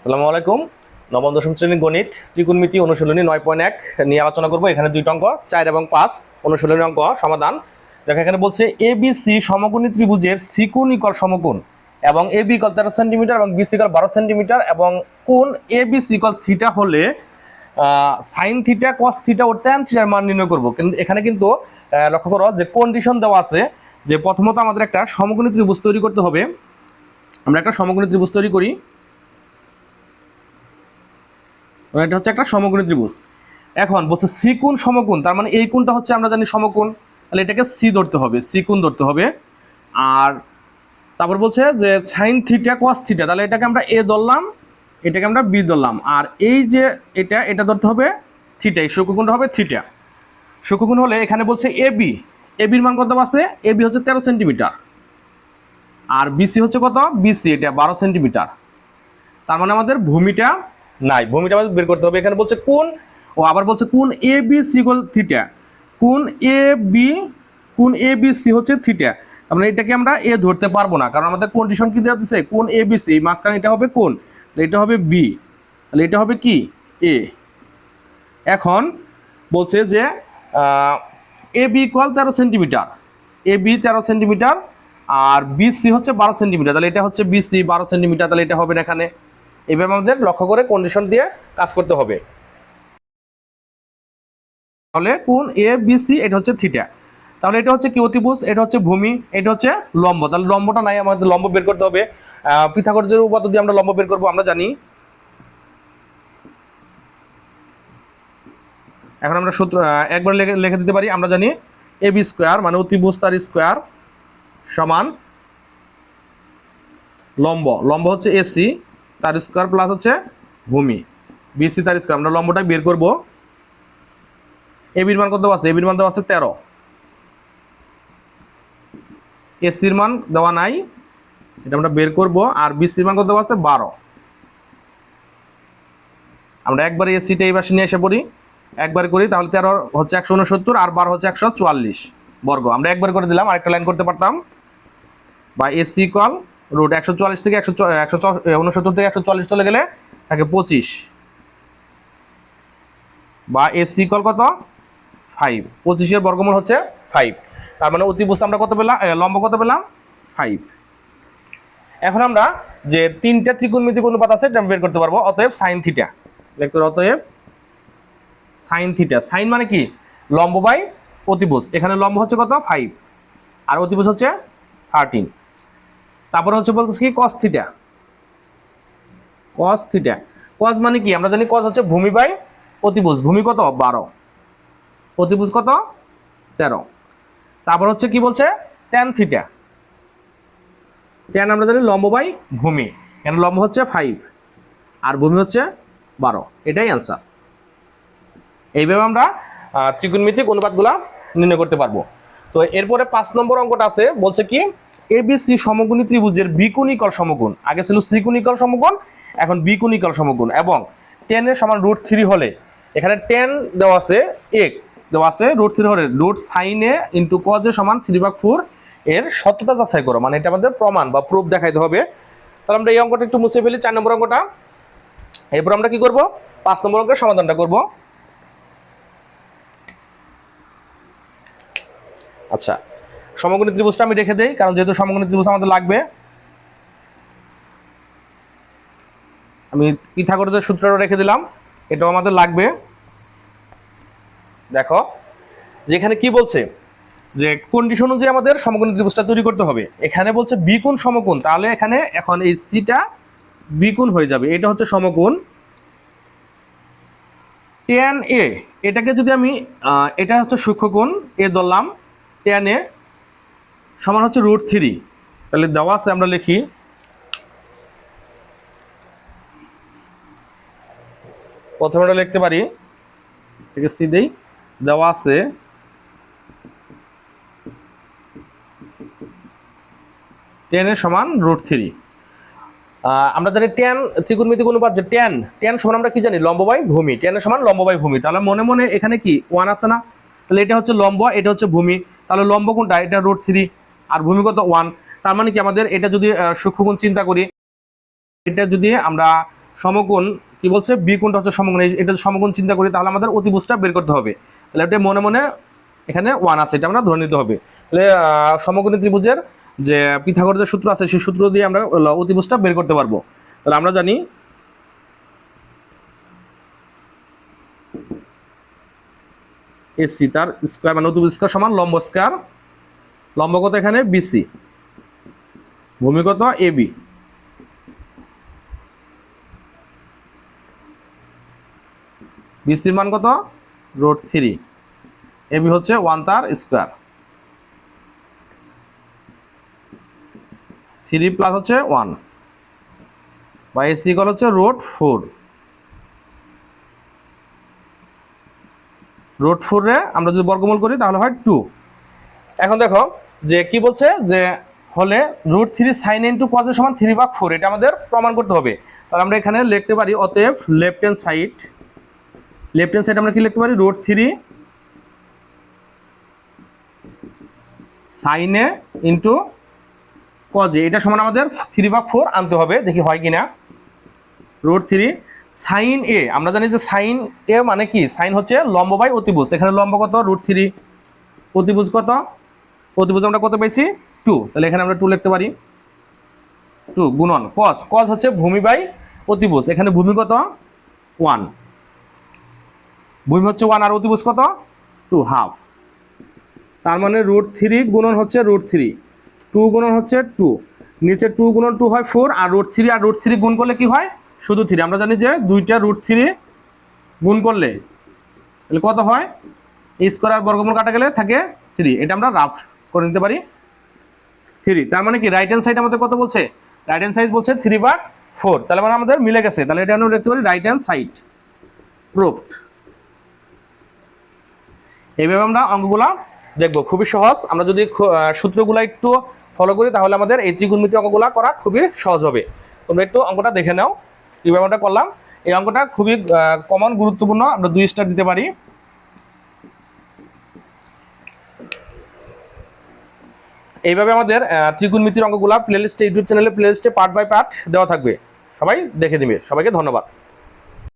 আসসালামু আলাইকুম। নবম, দশম শ্রেণির গণিত, ত্রিকোণমিতি অনুশীলনী নয় পয়েন্ট এক নিয়ে আলোচনা করব। এখানে দুইটা অঙ্ক, চার এবং পাঁচ অনুশীলনী অঙ্ক, সমাধান। দেখো, এখানে বলছে এ বি সি সমকোণী ত্রিভুজের সিকুণ ইকল সমকোণ এবং এ বি ইকল তেরো সেন্টিমিটার এবং বি সি ইকল বারো সেন্টিমিটার এবং কোন A B C equal theta হলে সাইন থিটা কস থিটা ও ট্যান থিটার মান নির্ণয় করব। কিন্তু এখানে কিন্তু লক্ষ্য করো যে কন্ডিশন দেওয়া আছে যে প্রথমত আমাদের একটা সমকোণী ত্রিভুজ তৈরি করতে হবে। আমরা একটা সমকোণী ত্রিভুজ তৈরি করি এবং এটা হচ্ছে একটা সমকোণী ত্রিভুজ। এখন বলছে সি কোণ সমকোণ, তার মানে এই কোণটা হচ্ছে আমরা জানি সমকোণ। তাহলে এটাকে সি ধরতে হবে সি কোণ ধরতে হবে। আর তারপর বলছে যে সাইন থিটা কস থিটা, তাহলে এটাকে আমরা এ ধরলাম, এটাকে আমরা বি ধরলাম। আর এই যে এটা এটা ধরতে হবে থিটা, এই শুক্রকোণটা হবে থিটা। শুক্রকোণ হলে এখানে বলছে এ বি, এ বির মান কত আছে? এ বি হচ্ছে তেরো সেন্টিমিটার। আর বিসি হচ্ছে কত? বিসি এটা বারো সেন্টিমিটার। তার মানে আমাদের ভূমিটা নাই। ভূমিটা আমাদের বের করতে হবে। এখানে বলছে কোন, ও আবার বলছে কোন এ বি সিগল থিটা কোন এ বি কোন এ বি সি হচ্ছে থিটা তার মানে এটাকে আমরা এ ধরতে পারব না, কারণ আমাদের কন্ডিশন কি দেওয়া আছে কোন এ বি সি মাঝখানে এটা হবে কোন? তাহলে এটা হবে বি তাহলে এটা হবে কি? এ এখন বলছে যে এ বি ইকুয়াল তেরো সেন্টিমিটার এ বি তেরো সেন্টিমিটার আর বিসি হচ্ছে বারো সেন্টিমিটার তাহলে এটা হচ্ছে বিসি বারো সেন্টিমিটার তাহলে এটা হবে না এখানে। এভাবে আমাদের লক্ষ্য করে কন্ডিশন দিয়ে কাজ করতে হবে। তাহলে কোন এ বি সি এটা হচ্ছে থিটা তাহলে এটা হচ্ছে কি অতিভুজ? এটা হচ্ছে ভূমি। এটা হচ্ছে লম্ব। তাহলে লম্বটা নাই, আমাদের লম্ব বের করতে হবে। পিথাগোরাসের উপাত্ত দিয়ে আমরা লম্ব বের করব, আমরা জানি। এখন আমরা সূত্র একবার লিখে দিতে পারি, আমরা জানি এ বি স্কোয়ার মানে অতিভুজ তার স্কোয়ার সমান লম্ব। লম্ব হচ্ছে এসি তার স্কোয়ার প্লাস হচ্ছে ভূমি। বিসি তার স্কোয়ার আমরা লম্বটা বের করব। এবির মান কত আছে? এবির মান দেওয়া আছে তেরো। এসির মান দেওয়া নাই। এটা আমরা বের করব। আর বিসির মান কত দেওয়া আছে? বারো। আমরা একবারে এসিটা এই পাশে নিয়ে এসে পড়ি। একবার করি, তাহলে তেরো হচ্ছে একশো উনসত্তর আর বারো হচ্ছে একশো চুয়াল্লিশ বর্গ। আমরা একবার করে দিলাম, আরেকটা লাইন করতে পারতাম। বা এসি কল রুট একশো চুয়াল্লিশ থেকে একশো একশো উনসত্তর থেকে একশো চল্লিশ চলে গেলে থাকে পঁচিশ। বা এসি কল কত? ফাইভ পঁচিশের বর্গমূল হচ্ছে ফাইভ তার মানে অতিভুজ আমরা কত পেলাম? লম্ব কত পেলাম? ফাইভ এখন আমরা যে তিনটা ত্রিকোণমিতিক অনুপাত আছে, এটা বের করতে পারব। অতএব সাইন থিটা লিখতে অতএব সাইন থিটা সাইন মানে কি? লম্ব বাই অতিভুজ এখানে লম্ব হচ্ছে কত? ফাইভ আর অতিভুজ হচ্ছে থার্টিন তারপরে হচ্ছে বলতেছে কি cos theta cos theta cos মানে কি? আমরা জানি কস হচ্ছে ভূমি বাই অতিভুজ। ভূমি কত? বারো। অতিভুজ কত? তেরো। তারপর হচ্ছে কি বলছে? ট্যান থিটা ট্যান আমরা জানি লম্ব বাই ভূমি। এখানে লম্ব হচ্ছে? ফাইভ আর ভূমি হচ্ছে বারো। এটাই অ্যান্সার এইভাবে আমরা ত্রিকোণমিতিক অনুপাতগুলা নির্ণয় করতে পারব। তো এরপরে পাঁচ নম্বর অঙ্কটা আছে, বলছে কি এবিসি সমকোণী ত্রিভুজের বিকোণিকল সমগুণ। আগে ছিল ত্রিকোণিকল সমকোণ এখন বিকোণিকল সমগুণ এবং টেনের সমান রুট থ্রি হলে এখানে টেন দেওয়া আছে এক, দেওয়া আছে রুট থ্রি হলে রুট সাইনে ইন্টু কজে সমান থ্রি ভাগ ফোর এর সত্যতা যাচাই করো মানে এটা আমাদের প্রমাণ বা প্রুফ দেখাইতে হবে। তাহলে আমরা এই অঙ্কটা একটু মুছে ফেলি, চার নম্বর অঙ্কটা। এরপর আমরা কি করব? পাঁচ নম্বর অঙ্কের সমাধানটা করব। আচ্ছা সমকোণী ত্রিভুজটা আমি রেখে দেই, কারণ যেহেতু সমকোণী ত্রিভুজ আমাদের লাগবে। আমি পিথাগোরাসের সূত্রটা রেখে দিলাম, এটাও আমাদের লাগবে। দেখো, যেখানে কি বলছে? যে কন্ডিশন অনুযায়ী আমাদের সমকোণী ত্রিভুজটা তৈরি করতে হবে। এখানে বলছে বিকোণ, সমকোণ। তাহলে এখানে এখন এই সিটা বিকোণ হয়ে যাবে। এটা হচ্ছে সমকোণ। টেন এ এটাকে যদি আমি এটা হচ্ছে সূক্ষ্মকোণ এ ধরলাম টেন এ সমান হচ্ছে রুট থ্রি তাহলে দেওয়া আছে আমরা লিখি, প্রথমে আমরা লিখতে পারি ঠিক আছে দেই, দেওয়া আছে টেনের সমান রুট থ্রি আমরা জানি টেন ত্রিকোণমিতিক অনুপাত যে টেন টেন সমান আমরা কি জানি? লম্ববাই ভূমি। টেনের সমান লম্ব বাই ভূমি। তাহলে মনে মনে এখানে কি ওয়ান আছে না? তাহলে এটা হচ্ছে লম্ব, এটা হচ্ছে ভূমি। তাহলে লম্ব কোনটা? এটা রুট থ্রি আর ভূমিগত ওয়ান তার মানে কি আমাদের এটা যদি সূক্ষ্মগুণ চিন্তা করি এটা যদি আমরা সমকোণ কি বলছে? বি কোণটা হচ্ছে সমকোণ এই- এটা যদি সমকোণ চিন্তা করি তাহলে আমাদের অতিভুজটা বের করতে হবে। তাহলে এটা মনে মনে এখানে ওয়ান আছে এটা আমরা ধরে নিতে হবে। তাহলে আহ, সমকোণী ত্রিভুজের যে পিথাগোরাস যে সূত্র আছে সেই সূত্র দিয়ে আমরা অতিভুজটা বের করতে পারব। তাহলে আমরা জানি এসি তার স্কোয়ার মানে অতিভুজ স্কোয়ার সমান লম্ব স্কোয়ার লম্ব কত এখানে? বিসি ভূমি কত? এবি বিসির মান কত? রোড থ্রি এবি হচ্ছে ওয়ান তার স্কোয়ার থ্রি প্লাস হচ্ছে ওয়ান বা এসি ইকল হচ্ছে রোড ফোর রোড ফোরে আমরা যদি বর্গমূল করি, তাহলে হয় টু এখন দেখো যে কি বলছে? যে হলে রুট থ্রি সাইন ইন্টু কজের সমান থ্রি ভাগ ফোর এটা আমাদের প্রমাণ করতে হবে। তাহলে আমরা এখানে লিখতে পারি, অতএব left hand side left hand side আমরা কি লিখতে পারি? রুট থ্রি সাইনে ইন্টু কজে এটা সমান আমাদের থ্রি ভাগ ফোর আনতে হবে, দেখি হয় কিনা। রুট থ্রি সাইন এ আমরা জানি যে সাইন এ মানে কি? সাইন হচ্ছে লম্ব বাই অতিভুজ। এখানে লম্ব কত? রুট থ্রি অতিভুজ কত? অতিভুজ আমরা কত পেয়েছি? টু তাহলে এখানে আমরা টু লিখতে পারি। টু গুণন। কস কস হচ্ছে ভূমি বাই অতিভুজ। এখানে ভূমি কত? ওয়ান ভূমি হচ্ছে ওয়ান আর অতিভুজ কত? টু হাফ তার মানে রুট থ্রি গুণন হচ্ছে রুট থ্রি টু গুণন হচ্ছে টু নিচে টু গুণন টু হয় ফোর আর রুট থ্রি আর রুট থ্রি গুণ করলে কি হয়? শুধু থ্রি আমরা জানি যে দুইটা রুট থ্রি গুণ করলে তাহলে কত হয়? স্কোয়ার বর্গমূল কাটা গেলে থাকে থ্রি এটা আমরা রাফ করে নিতে পারি? থ্রি। তার মানে কি? রাইট হ্যান্ড সাইড আমাদের কত বলছে? রাইট হ্যান্ড সাইড বলছে থ্রি বা ফোর তাহলে মানে আমাদের মিলে গেছে। তাহলে এটা আমরা দেখতে পারি রাইট হ্যান্ড সাইড প্রুফড এইভাবে আমরা অঙ্কগুলা দেখব। খুবই সহজ। আমরা যদি সূত্রগুলো একটু ফলো করি, তাহলে আমাদের এই ত্রিগুণমিতি অঙ্কগুলা করা খুবই সহজ হবে। তোমরা একটু অঙ্কটা দেখে নাও। কীভাবে আমরা করলাম। এই অঙ্কটা খুবই কমন গুরুত্বপূর্ণ। আমরা দুই স্টার দিতে পারি। এইভাবে আমাদের ত্রিগুণমিতির অঙ্কগুলা প্লেলিস্টে ইউটিউব চ্যানেলে প্লেলিস্টে পার্ট বাই পার্ট দেওয়া থাকবে। সবাই দেখে দিবে সবাইকে ধন্যবাদ।